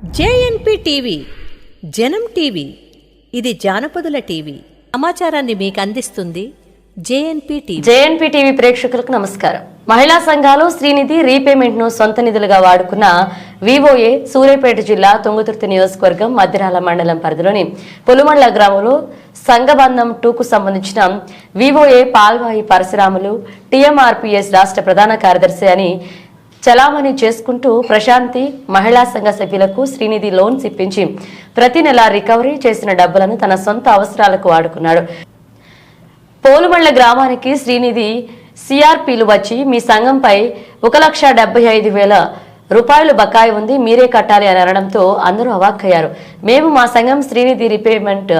JNP TV జనం TV ఇది జానపదుల TV. సమాచారాన్ని మీకు అందిస్తుంది జేఎన్పి టీవీ. జేఎన్పి టీవీ ప్రేక్షకులకు నమస్కారం. మహిళా సంఘాలు శ్రీనిధి రీపేమెంట్ను సొంత నిధులుగా వాడుకున్న వివోఏ సూర్యాపేట జిల్లా తుంగతుర్తి నియోజకవర్గం మధ్యరాల మండలం పరిధిలోని పులుమండ్ల గ్రామంలో సంఘబంధం టూకు సంబంధించిన వివోఏ పాల్వాయి పరశురాములు టీఎంఆర్పీఎస్ రాష్ట్ర ప్రధాన కార్యదర్శి అని చలామణి చేసుకుంటూ ప్రశాంతి మహిళా సంఘ సభ్యులకు శ్రీనిధి లోన్స్ ఇప్పించి ప్రతి నెల రికవరీ చేసిన డబ్బులను తన సొంత అవసరాలకు వాడుకున్నాడు పోలుమళ్ళ గ్రామానికి శ్రీనిధి సిఆర్పీలు వచ్చి మీ సంఘంపై ఒక లక్ష డెబ్బై ఐదు వేల రూపాయలు బకాయి ఉంది మీరే కట్టాలి అని అనడంతో అందరూ అవాక్కయ్యారు. మేము మా సంఘం శ్రీనిధి రిపేమెంట్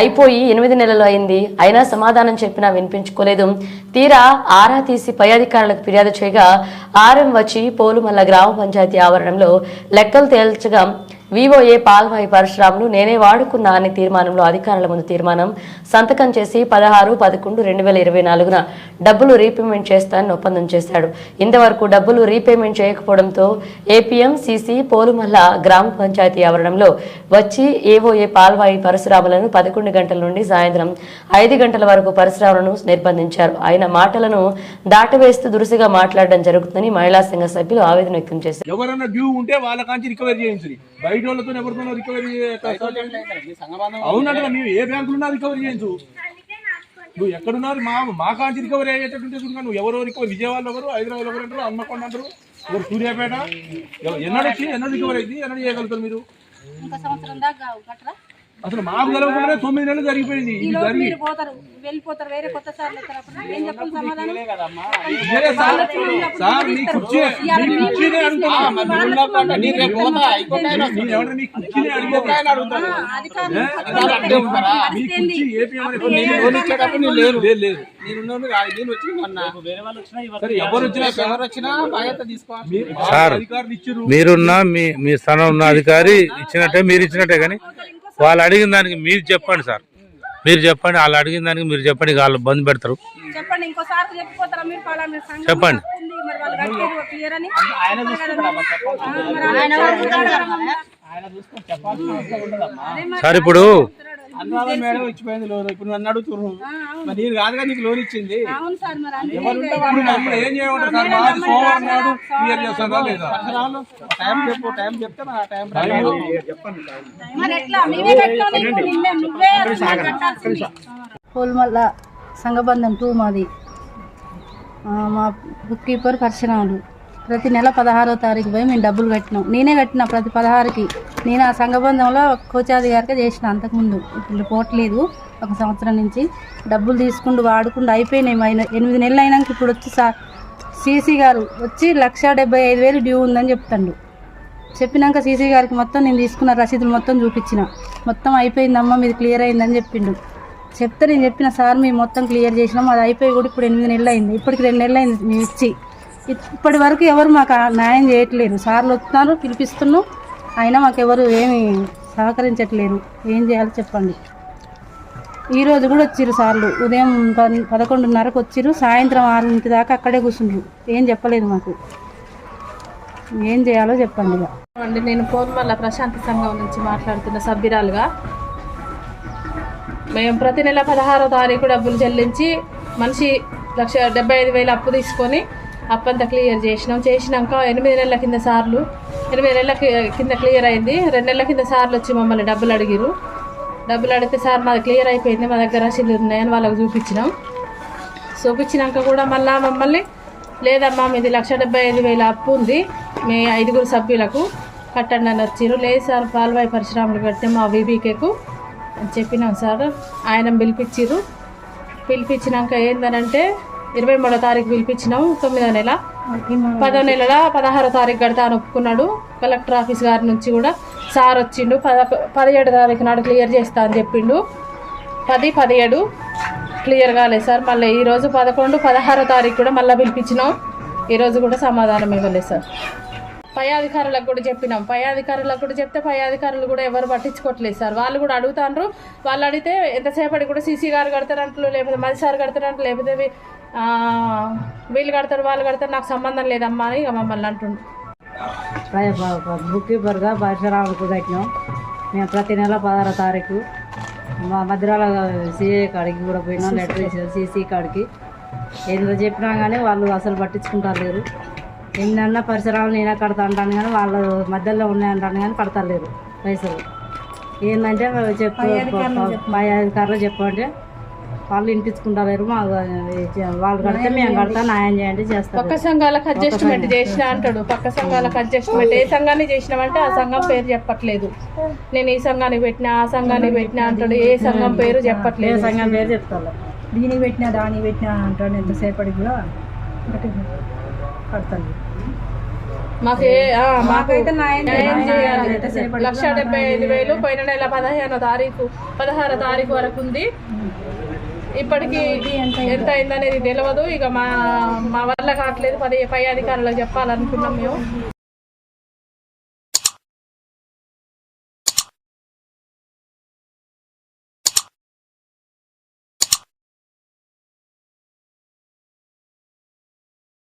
అయిపోయి ఎనిమిది నెలలు అయింది. అయినా సమాధానం చెప్పినా వినిపించుకోలేదు. తీరా ఆరా తీసి పై అధికారులకు ఫిర్యాదు చేయగా ఆర్ఎం వచ్చి పోలుమల్ల గ్రామ పంచాయతీ ఆవరణంలో లెక్కలు తేల్చగా వివోఏ పాల్వాయి పరశురాములు నేనే వాడుకున్నా అనే తీర్మానంలో అధికారుల ముందు తీర్మానం. సంతకం చేసి పదహారు పదకొండు రెండు వేల ఇరవై నాలుగున డబ్బులు రీపేమెంట్ చేస్తానని ఒప్పందం చేశాడు. ఇంతవరకు డబ్బులు రీపేమెంట్ చేయకపోవడంతో ఏపీఎం సిసి పోలుమల్ల గ్రామ పంచాయతీ ఆవరణంలో వచ్చి ఏవోఏ పాల్వాయి పరశురాములను పదకొండు గంటల నుండి సాయంత్రం ఐదు గంటల వరకు పరశురాములను నిర్బంధించారు. ఆయన మాటలను దాటవేస్తూ దురుసుగా మాట్లాడడం జరుగుతుందని మహిళా సంఘ సభ్యులు ఆవేదన వ్యక్తం చేశారు. డ్యూ ఉంటే వాళ్ళ కాంచి బయట వాళ్ళతో ఎవరితోనో రికవరీ అవునట్టు మేము ఏ బ్యాంకులు ఉన్నా రికవరీ చేయించు నువ్వు ఎక్కడున్నారు? మా మా కాంచి రికవరీ అయ్యేటట్టుంటే చూడు నువ్వు ఎవరో రికవరీ విజయవాడలో ఎవరు హైదరాబాద్ ఎవరు అంటారు హన్మకొండ అంటారు ఎవరు సూర్యాపేట? ఎవ- ఎన్నడూ వచ్చి ఎన్నడూ రికవరీ అయింది? ఎన్నడూ చేయగలుగుతారు మీరు? అసలు మాకు తెలవకుండానే తొమ్మిది నెలలు జరిగిపోయింది ఈ ఇది లోపు జరిగి మీరు పోతారు వెళ్ళిపోతారు వేరే కొత్త సార్లు వస్తారు అప్పుడు ఏం చెప్పాలి సమాధానం వేరే సార్ సార్ నీ కుర్చీ నీ కుర్చీనే అడుగుతాను నేను ఎవరైనా నీ కుర్చీనే అడిగేది అధికారులు మీ కుర్చీ ఏపీఎం అని లేదు సరే ఎవరు వచ్చినా ఎవరు వచ్చినా సార్. అధికారులు ఇచ్చారు మీరున్న మీ మీ స్థానం ఉన్న అధికారి ఇచ్చినట్టే మీరు ఇచ్చినట్టే కానీ వాళ్ళు అడిగిన దానికి మీరు చెప్పండి సార్. మీరు చెప్పండి వాళ్ళు అడిగిన దానికి మీరు చెప్పండి ఇక వాళ్ళు బంద్ పెడతారు. చెప్పండి ఇంకోసారి చెప్పిపోతారా మీరు? పలానా సంఘం చెప్పండి. ఉంది, మరి వాళ్ళు కట్టేది క్లియర్ అని? ఆ, మరి ఆయన అదే మరి సార్ ఇప్పుడు అనురాధ మేడం ఇచ్చిపోయింది లోన్. ఇప్పుడు నన్ను అడుగుతున్నారు మరి నేను కాదుగా నీకు లోన్ ఇచ్చింది. అవును సార్ మరి అందుకే ఇప్పుడు ఇప్పుడు ఏం చేయమంటారు సార్? మాది సోమవారం నాడు క్లియర్ చేస్తారా లేదా. టైం చెప్పు టైం చెప్తే నా టైం మరి ఎట్లా? మేమే కట్టాలి ఇప్పుడు నిన్నే నువ్వే అసలు కట్టాల్సింది. పోల్మల్ల సంఘబంధం టూ మాది. ఆ, మా బుక్ కీపర్ పరశురాములు ప్రతి నెల పదహారో తారీఖు పోయి మేము డబ్బులు కట్టినాం. నేనే కట్టిన ప్రతి పదహారుకి. నేను ఆ సంఘబంధంలో కోచాధికారిగా చేసిన అంతకుముందు. ఇప్పుడు పోవట్లేదు ఒక సంవత్సరం నుంచి డబ్బులు తీసుకుంటూ వాడుకుంటూ అయిపోయినాయి. ఎనిమిది నెలలు అయినాక ఇప్పుడు వచ్చి సార్ సీసీ గారు వచ్చి లక్ష డెబ్బై ఐదు వేలు డ్యూ ఉందని చెప్తాడు. చెప్పినాక సీసీ గారికి మొత్తం నేను తీసుకున్న రసీదులు మొత్తం చూపించిన. మొత్తం అయిపోయిందమ్మా మీది క్లియర్ అయిందని చెప్పిండు. చెప్తే నేను చెప్పిన సార్ మేము మొత్తం క్లియర్ చేసినాం. అది అయిపోయి కూడా ఇప్పుడు ఎనిమిది నెలలు అయింది. ఇప్పటికి రెండు నెలలు అయింది మేము ఇచ్చి. ఇప్పటి వరకు ఎవరు మాకు న్యాయం చేయట్లేదు. సార్లు వస్తున్నారు పిలిపిస్తున్నాం. అయినా మాకు ఎవరు ఏమి సహకరించట్లేదు. ఏం చేయాలో చెప్పండి. ఈరోజు కూడా వచ్చిర్రు సార్లు. ఉదయం పదకొండున్నరకు వచ్చిర్రు. సాయంత్రం ఆరింటి దాకా అక్కడే కూర్చుండ్రు ఏం చెప్పలేదు మాకు. ఏం చేయాలో చెప్పండి అండి నేను పోర్మల్ల ప్రశాంతి సంఘం నుంచి మాట్లాడుతున్న సభ్యురాలుగా. మేము ప్రతి నెల పదహారో తారీఖు డబ్బులు చెల్లించి మనిషి లక్ష డెబ్బై ఐదు వేలు అప్పు తీసుకొని అప్పంతా క్లియర్ చేసినాం. చేసినాక ఎనిమిది నెలల కింద సార్లు ఎనిమిది నెలల కింద క్లియర్ అయింది. రెండు నెలల కింద సార్లు వచ్చి మమ్మల్ని డబ్బులు అడిగిరు డబ్బులు అడిగితే సార్ మాది క్లియర్ అయిపోయింది మా దగ్గర రసీదులు ఉన్నాయని వాళ్ళకి చూపించినాం. చూపించినాక కూడా మళ్ళా మమ్మల్ని లేదమ్మా మీది లక్ష డెబ్బై ఐదు వేల అప్పు ఉంది మీ ఐదుగురు సభ్యులకు కట్టండి అని వచ్చిర్రు. లేదు సార్ పాల్వాయి పరిశ్రమలు కడితే మా వీబీకేకు అని చెప్పినాం సార్. ఆయన పిలిపించిర్రు. పిలిపించినాక ఏందనంటే ఇరవై మూడో తారీఖు పిలిపించినాం తొమ్మిదో నెల. పదో నెలల పదహారో తారీఖు కడతా అని ఒప్పుకున్నాడు. కలెక్టర్ ఆఫీస్ గారి నుంచి కూడా సార్ వచ్చిండు. పద పదిహేడు తారీఖు నాడు క్లియర్ చేస్తా అని చెప్పిండు. పది పదిహేడు. క్లియర్ కాలేదు సార్. మళ్ళీ ఈరోజు పదకొండు పదహారో తారీఖు కూడా మళ్ళీ పిలిపించినాం. ఈరోజు కూడా సమాధానం ఇవ్వలేదు సార్. పై అధికారులకు కూడా చెప్పినాం. పై అధికారులకు కూడా చెప్తే పై అధికారులు కూడా ఎవరు పట్టించుకోవట్లేదు సార్. వాళ్ళు కూడా అడుగుతాండ్రు. వాళ్ళు అడిగితే ఎంతసేపటి కూడా సీసీ గారు కడతారంటారు లేకపోతే మది సార్ కడతారంటారు లేకపోతే వీళ్ళు కడతారు వాళ్ళు కడతారు నాకు సంబంధం లేదమ్మా అని ఇక మమ్మల్ని అంటుండ్రు. బుక్ కీపర్గా పరిసరాలకు కట్టినాం మేము ప్రతి నెల పదహారో తారీఖు మా మధ్యరాల సిఏ కాడికి కూడా పోయినాం లెటర్ సీసీ కాడికి. ఏందో చెప్పినా కానీ వాళ్ళు అసలు పట్టించుకుంటారు లేరు. ఎన్నన్నా పరిసరాలు నేనే కడతా అంటాను కానీ వాళ్ళు మధ్యలో ఉన్నాయి అంటాను కానీ కడతలేరు పైసలు. ఏంటంటే చెప్పు పై అధికారులు చెప్పంటే వాళ్ళు వినిపించుకుంటారు మా వాళ్ళు కడితే మేము కడతా న్యాయం చేయండి చేస్తారు. పక్క సంఘాలకు అడ్జస్ట్మెంట్ చేసిన అంటాడు. పక్క సంఘాలకు అడ్జస్ట్మెంట్. ఏ సంఘాన్ని చేసినామంటే ఆ సంఘం పేరు చెప్పట్లేదు. నేను ఈ సంఘానికి పెట్టినా ఆ సంఘానికి పెట్టినా అంటాడు. ఏ సంఘం పేరు చెప్పట్లేదు. సంఘం పేరు చెప్తారు? దీనికి పెట్టినా దానికి పెట్టినా అంటాడు. ఎంతసేపటికి కూడా. ఆ, మాకైతే లక్ష డెబ్బై ఐదు వేలు పోయిన నెల పదిహేనో తారీఖు పదహారో తారీఖు వరకు ఉంది. ఇప్పటికి ఎంత అయిందనేది తెలియదు ఇక మా మా వల్ల కావట్లేదు. పది పై అధికారులకు చెప్పాలనుకున్నాం మేము.